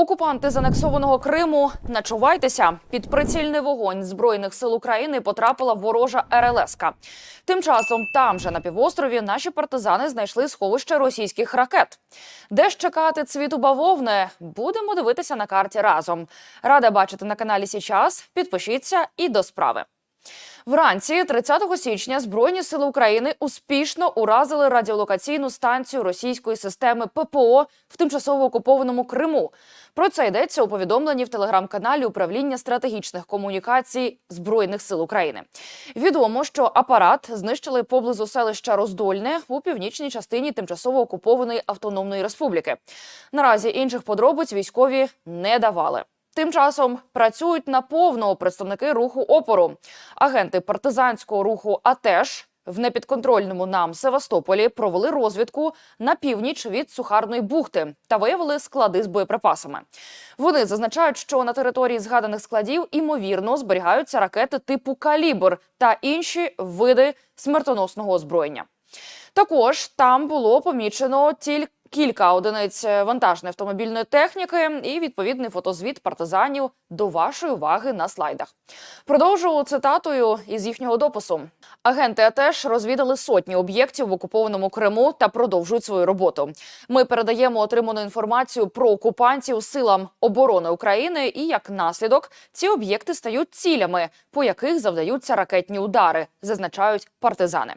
Окупанти з анексованого Криму начувайтеся. Під прицільний вогонь збройних сил України потрапила ворожа РЛСка. Тим часом там же на півострові наші партизани знайшли сховище російських ракет. Де ж чекати цвіту бавовни? Будемо дивитися на карті разом. Рада бачити на каналі Січас. Підпишіться і до справи. Вранці 30 січня Збройні сили України успішно уразили радіолокаційну станцію російської системи ППО в тимчасово окупованому Криму. Про це йдеться у повідомленні в телеграм-каналі Управління стратегічних комунікацій Збройних сил України. Відомо, що апарат знищили поблизу селища Роздольне у північній частині тимчасово окупованої автономної республіки. Наразі інших подробиць військові не давали. Тим часом працюють наповно представники руху опору. Агенти партизанського руху АТЕШ в непідконтрольному нам Севастополі провели розвідку на північ від Сухарної бухти та виявили склади з боєприпасами. Вони зазначають, що на території згаданих складів імовірно зберігаються ракети типу калібр та інші види смертоносного озброєння. Також там було помічено тільки кілька одиниць вантажної автомобільної техніки і відповідний фотозвіт партизанів до вашої уваги на слайдах. Продовжу цитатою із їхнього допису. Агенти АТЕШ розвідали сотні об'єктів в окупованому Криму та продовжують свою роботу. Ми передаємо отриману інформацію про окупантів силам оборони України, і як наслідок ці об'єкти стають цілями, по яких завдаються ракетні удари, зазначають партизани.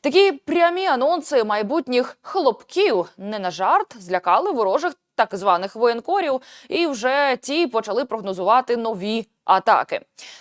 Такі прямі анонси майбутніх хлопків не на жарт злякали ворожих так званих воєнкорів, і вже ті почали прогнозувати нові атаки.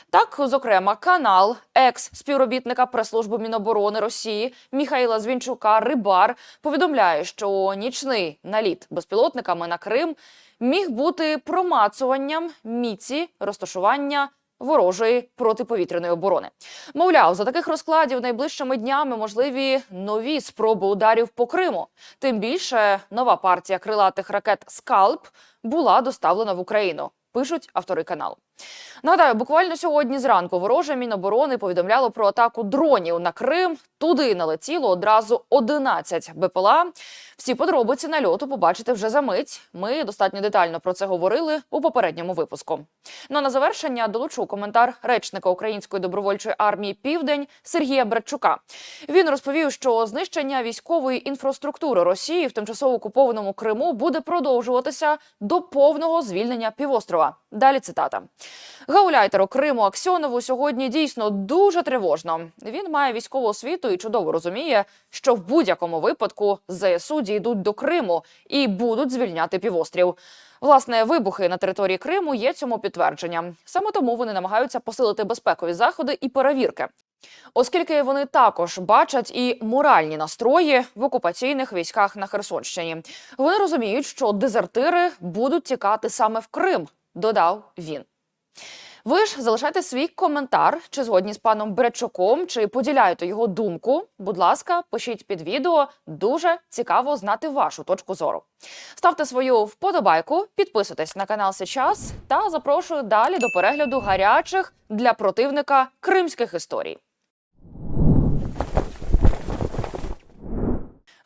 Так, зокрема, канал екс-співробітника прес-служби Міноборони Росії Міхаїла Звінчука Рибар повідомляє, що нічний наліт безпілотниками на Крим міг бути промацуванням міці розташування ворожої протиповітряної оборони. Мовляв, за таких розкладів найближчими днями можливі нові спроби ударів по Криму. Тим більше нова партія крилатих ракет Скалп була доставлена в Україну. Пишуть автори каналу. Нагадаю, буквально сьогодні зранку вороже Міноборони повідомляло про атаку дронів на Крим. Туди налетіло одразу 11 БПЛА. Всі подробиці нальоту побачите вже за мить. Ми достатньо детально про це говорили у попередньому випуску. Ну а на завершення долучу коментар речника Української добровольчої армії Південь Сергія Братчука. Він розповів, що знищення військової інфраструктури Росії в тимчасово окупованому Криму буде продовжуватися до повного звільнення півострова. Далі цитата. Гауляйтеру Криму Аксьонову сьогодні дійсно дуже тривожно. Він має військову освіту і чудово розуміє, що в будь-якому випадку ЗСУ дійдуть до Криму і будуть звільняти півострів. Власне, вибухи на території Криму є цьому підтвердженням. Саме тому вони намагаються посилити безпекові заходи і перевірки. Оскільки вони також бачать і моральні настрої в окупаційних військах на Херсонщині, вони розуміють, що дезертири будуть тікати саме в Крим, додав він. Ви ж залишайте свій коментар, чи згодні з паном Бречуком, чи поділяєте його думку. Будь ласка, пишіть під відео. Дуже цікаво знати вашу точку зору. Ставте свою вподобайку, підписуйтесь на канал Сейчас та запрошую далі до перегляду гарячих для противника кримських історій.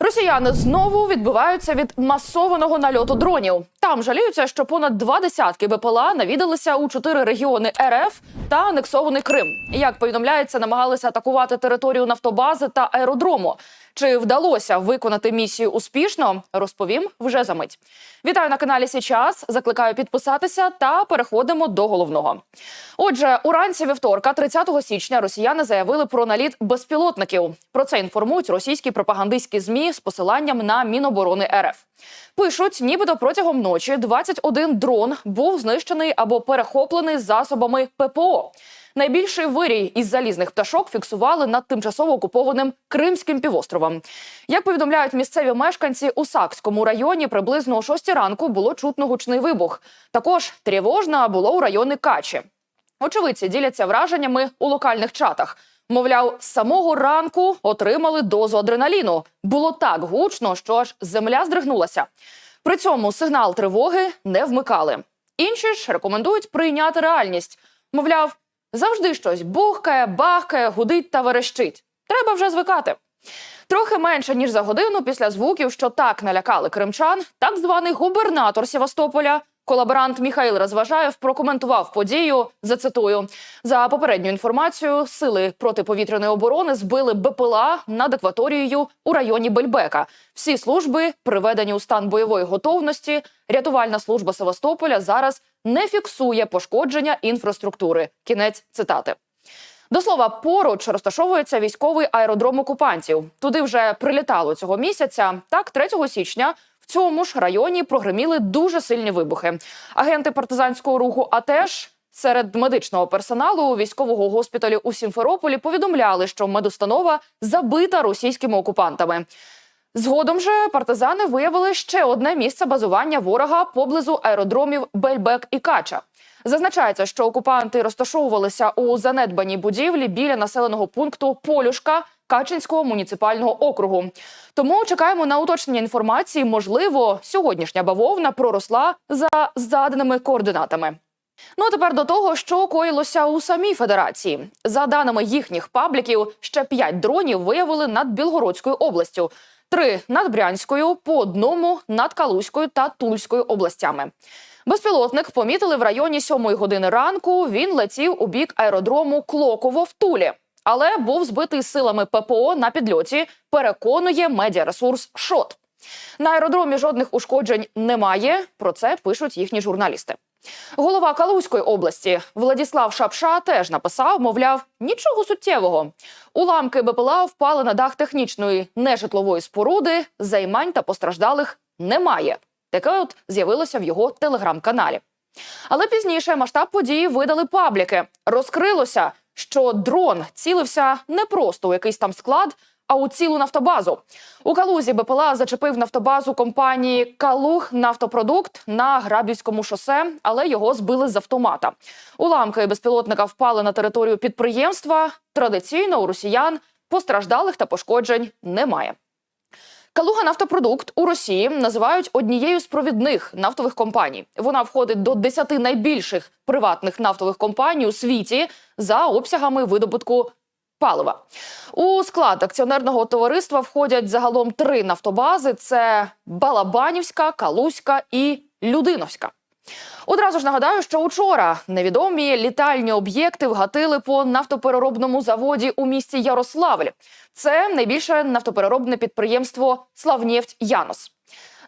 Росіяни знову відбиваються від масованого нальоту дронів. Там жаліються, що понад два десятки БПЛА навідалися у чотири регіони РФ та анексований Крим. Як повідомляється, намагалися атакувати територію нафтобази та аеродрому. Чи вдалося виконати місію успішно? Розповім вже за мить. Вітаю на каналі Січас. Закликаю підписатися та переходимо до головного. Отже, уранці вівторка, 30 січня, росіяни заявили про наліт безпілотників. Про це інформують російські пропагандистські змі з посиланням на Міноборони РФ. Пишуть, нібито протягом ночі 21 дрон був знищений або перехоплений засобами ППО. Найбільший вирій із залізних пташок фіксували над тимчасово окупованим Кримським півостровом. Як повідомляють місцеві мешканці у Сакському районі, приблизно о 6 ранку було чутно гучний вибух. Також тривожна було у районі Качі. Очевидці діляться враженнями у локальних чатах. Мовляв, з самого ранку отримали дозу адреналіну. Було так гучно, що аж земля здригнулася. При цьому сигнал тривоги не вмикали. Інші ж рекомендують прийняти реальність. Мовляв, завжди щось бухкає, бахкає, гудить та верещить. Треба вже звикати. Трохи менше ніж за годину після звуків, що так налякали кримчан, так званий губернатор Севастополя Колаборант Міхаїл Розважаєв прокоментував подію. Зацитую за попередню інформацію. Сили протиповітряної оборони збили БПЛА над акваторією у районі Бельбека. Всі служби приведені у стан бойової готовності. Рятувальна служба Севастополя зараз не фіксує пошкодження інфраструктури. Кінець цитати. До слова, поруч розташовується військовий аеродром окупантів. Туди вже прилітало цього місяця. Так, 3 січня цьому ж районі прогреміли дуже сильні вибухи. Агенти партизанського руху АТЕШ серед медичного персоналу військового госпіталю у Сімферополі повідомляли, що медустанова забита російськими окупантами. Згодом же партизани виявили ще одне місце базування ворога поблизу аеродромів Бельбек і Кача. Зазначається, що окупанти розташовувалися у занедбаній будівлі біля населеного пункту Полюшка Качинського муніципального округу. Тому чекаємо на уточнення інформації. Можливо, сьогоднішня бавовна проросла за заданими координатами. Ну а тепер до того, що коїлося у самій федерації. За даними їхніх пабліків, ще п'ять дронів виявили над Білгородською областю, три над Брянською, по одному над Калузькою та Тульською областями. Безпілотник помітили в районі сьомої години ранку. Він летів у бік аеродрому Клоково в Тулі, але був збитий силами ППО на підльоті. Переконує медіаресурс Шот. На аеродромі жодних ушкоджень немає. Про це пишуть їхні журналісти. Голова Калузької області Владіслав Шапша теж написав, мовляв, нічого суттєвого. Уламки БПЛА впали на дах технічної нежитлової споруди. Займань та постраждалих немає. Таке от з'явилося в його телеграм-каналі. Але пізніше масштаб події видали пабліки. Розкрилося, що дрон цілився не просто у якийсь там склад, а у цілу нафтобазу. У Калузі БПЛА зачепив нафтобазу компанії Калуг Нафтопродукт на Грабівському шосе, але його збили з автомата. Уламки безпілотника впали на територію підприємства. Традиційно у росіян постраждалих та пошкоджень немає. Калуга Нафтопродукт у Росії називають однією з провідних нафтових компаній. Вона входить до 10 найбільших приватних нафтових компаній у світі за обсягами видобутку палива. У склад акціонерного товариства входять загалом три нафтобази: це Балабанівська, Калузька і Людиновська. Одразу ж нагадаю, що учора невідомі літальні об'єкти вгатили по нафтопереробному заводі у місті Ярославль. Це найбільше нафтопереробне підприємство Славнєфть Янос.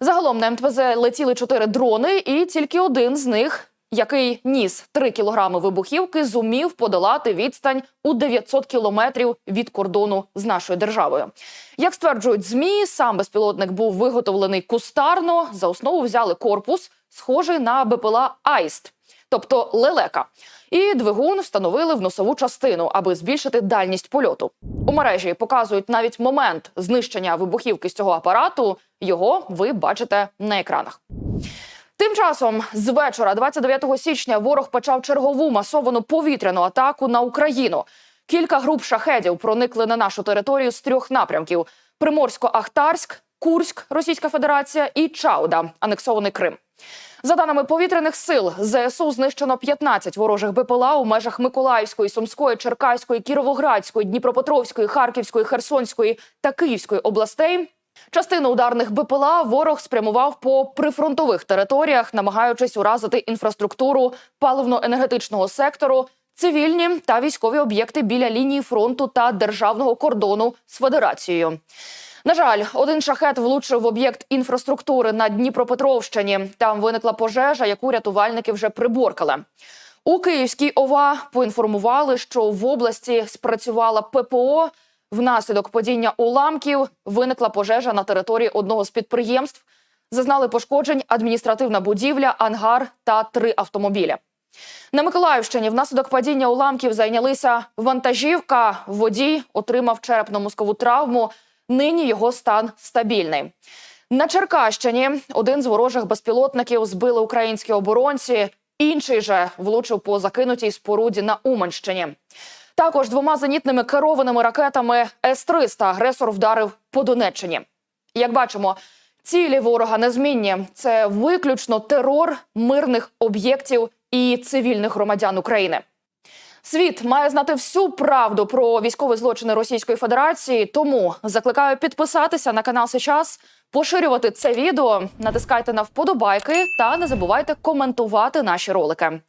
Загалом на МТВЗ летіли чотири дрони, і тільки один з них, який ніс 3 кілограми вибухівки, зумів подолати відстань у 900 кілометрів від кордону з нашою державою. Як стверджують змі, сам безпілотник був виготовлений кустарно. За основу взяли корпус, схожий на БПЛА Аїст, тобто лелека. І двигун встановили в носову частину, аби збільшити дальність польоту. У мережі показують навіть момент знищення вибухівки з цього апарату. Його ви бачите на екранах. Тим часом з вечора, 29 січня, ворог почав чергову масовану повітряну атаку на Україну. Кілька груп шахедів проникли на нашу територію з трьох напрямків: Приморсько-Ахтарськ, Курськ, Російська Федерація і Чауда, анексований Крим. За даними повітряних сил, ЗСУ знищено 15 ворожих БПЛА у межах Миколаївської, Сумської, Черкаської, Кіровоградської, Дніпропетровської, Харківської, Херсонської та Київської областей. Частину ударних БПЛА ворог спрямував по прифронтових територіях, намагаючись уразити інфраструктуру паливно-енергетичного сектору, цивільні та військові об'єкти біля лінії фронту та державного кордону з федерацією. На жаль, один шахет влучив в об'єкт інфраструктури на Дніпропетровщині. Там виникла пожежа, яку рятувальники вже приборкали. У Київській ОВА поінформували, що в області спрацювала ППО. Внаслідок падіння уламків виникла пожежа на території одного з підприємств. Зазнали пошкоджень адміністративна будівля, ангар та три автомобіля. На Миколаївщині внаслідок падіння уламків зайнялися вантажівка. Водій отримав черепно-мозкову травму. Нині його стан стабільний. На Черкащині один з ворожих безпілотників збили українські оборонці, інший же влучив по закинутій споруді на Уманщині. Також двома зенітними керованими ракетами С-300 агресор вдарив по Донеччині. Як бачимо, цілі ворога незмінні. Це виключно терор мирних об'єктів і цивільних громадян України. Світ має знати всю правду про військові злочини Російської Федерації. Тому закликаю підписатися на канал сейчас, поширювати це відео, натискайте на вподобайки та не забувайте коментувати наші ролики.